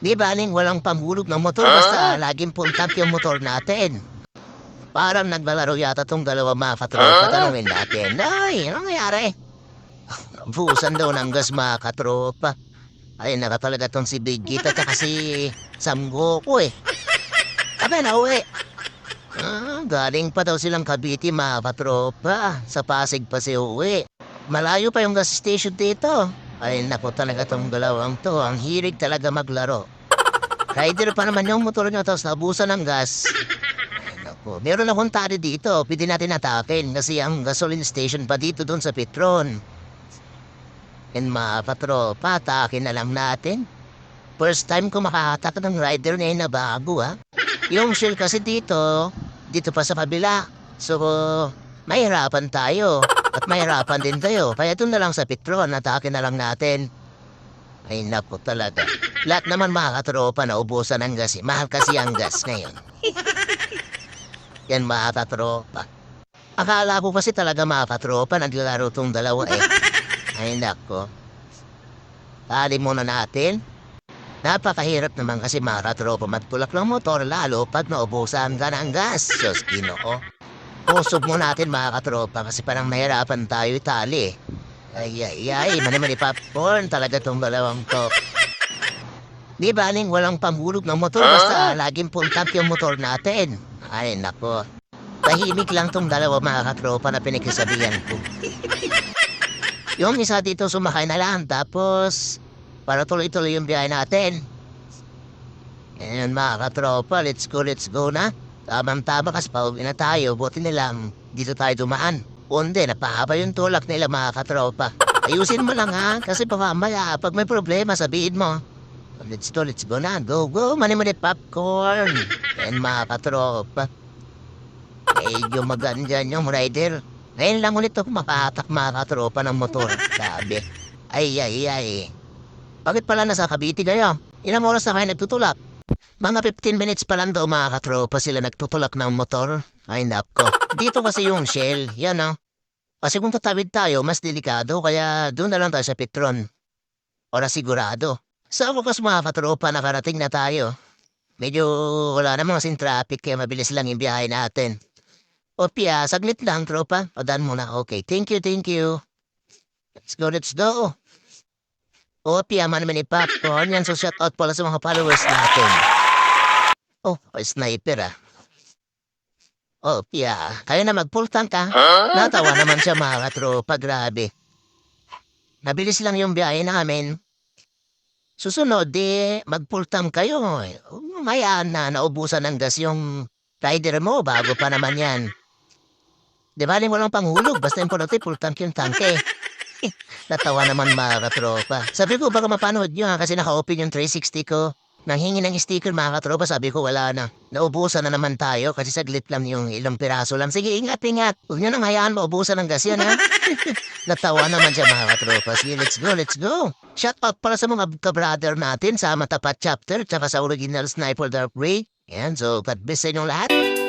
Di baling walang pamhulog ng motor basta laging puntak yung motor natin. Parang naglalaro yata tong dalawa mga katropa. Tanungin natin. Ay, ano nangyari? Busan daw ng gas mga katropa. Ay, naka talaga tong si Bigit at si Samgoku eh. Abe, nauwi. Ah, galing pa daw silang Cavite mga katropa. Sa Pasig pa si uwi. Malayo pa yung gas station dito. Ay, naku talaga tong dalawang to. Ang hilig talaga maglaro. Rider pa naman yung motor nyo tapos nabusan ng gas. Ay, naku. Meron akong tari dito. Pwede natin atakin kasi ang gasoline station pa dito doon sa Petron. And mga patropa, atakin na lang natin. First time ko makahatak ng rider na na bago ha. Yung shell kasi dito, dito pa sa kabila. So, mahirapan tayo. At mahirapan din tayo. Kaya doon na lang sa Petron, atake na lang natin. Ay naku talaga. Lahat naman mga katropa na ubusan ng gas. eh. Mahal kasi ang gas ngayon. Yan mga katropa. Akala ko kasi talaga mga katropa naglalaro tong dalawa eh. Ay nako. Tali muna natin. Napakahirap naman kasi mga katropa magtulak ng motor lalo pag naubusan ka ng gas. Diyos ginoo. Usog mo natin mga katropa kasi parang mahirapan tayo itali. Ay, ay, ay, mani-mani popcorn talaga tong dalawang to. Di baling walang pamhulog ng motor basta laging puntak yung motor natin. Ay, nako. Tahimik lang tong dalawa mga katropa na pinagsasabihan ko. yung isa dito sumakay na lang tapos para tuloy-tuloy yung biyahe natin. Ngayon mga katropa, let's go, let's go na. Tamang-tama kasi pauwi na tayo. Buti nilang dito tayo dumaan. Kundi, napahaba yung tulak nila mga katropa. Ayusin mo lang ha, kasi baka mamaya pag may problema sabihin mo. Let's go, let's go na. Go, go, mani-mani popcorn. Yan mga katropa. Medyo maganda yung rider. Ngayon lang ulit ako makahatak mga katropa ng motor. Sabi. Ay, ay, ay. Bakit pala nasa Cavite kayo? Ilang oras na kayo nagtutulak? Mga 15 minutes pa lang daw mga katropa sila nagtutulak ng motor. Ay nako. Dito kasi yung shell, yan o. Kasi kung tatawid tayo, mas delikado, kaya doon na lang tayo sa Petron. Ora sigurado. Sa wakas mga katropa, nakarating na tayo. Medyo wala namang kasing traffic, kaya mabilis lang yung biyahe natin. O Pia, saglit lang, tropa. Padan muna. Okay, thank you, thank you. Let's go, let's go. O Pia, man naman ni Popcorn. Yan, so shout out pala sa mga followers natin. Oh, may sniper ah. Oh, Pia, kayo na mag-full tank ah. Natawa naman siya mga katropa, grabe. Nabilis lang yung biyahe namin. Susunod, di mag-full tank kayo. Mayaan na naubusan ng gas yung rider mo bago pa naman yan. Di ba mo lang panghulog, basta importante full tank yung tanke. Natawa naman mga katropa. Sabi ko baka mapanood nyo ha kasi naka-open yung 360 ko. Nanghingi ng sticker mga katropa, sabi ko wala na. Naubusan na naman tayo kasi saglit lang yung ilang piraso lang. Sige, ingat, ingat. Huwag nyo nang hayaan maubusan ng gas yan ha. Natawa naman siya mga katropa. Sige, let's go, let's go. Shout out para sa mga ka-brother natin sa Matapat Chapter tsaka sa Original Sniper Dark Raid. Yan, so God bless sa inyong lahat.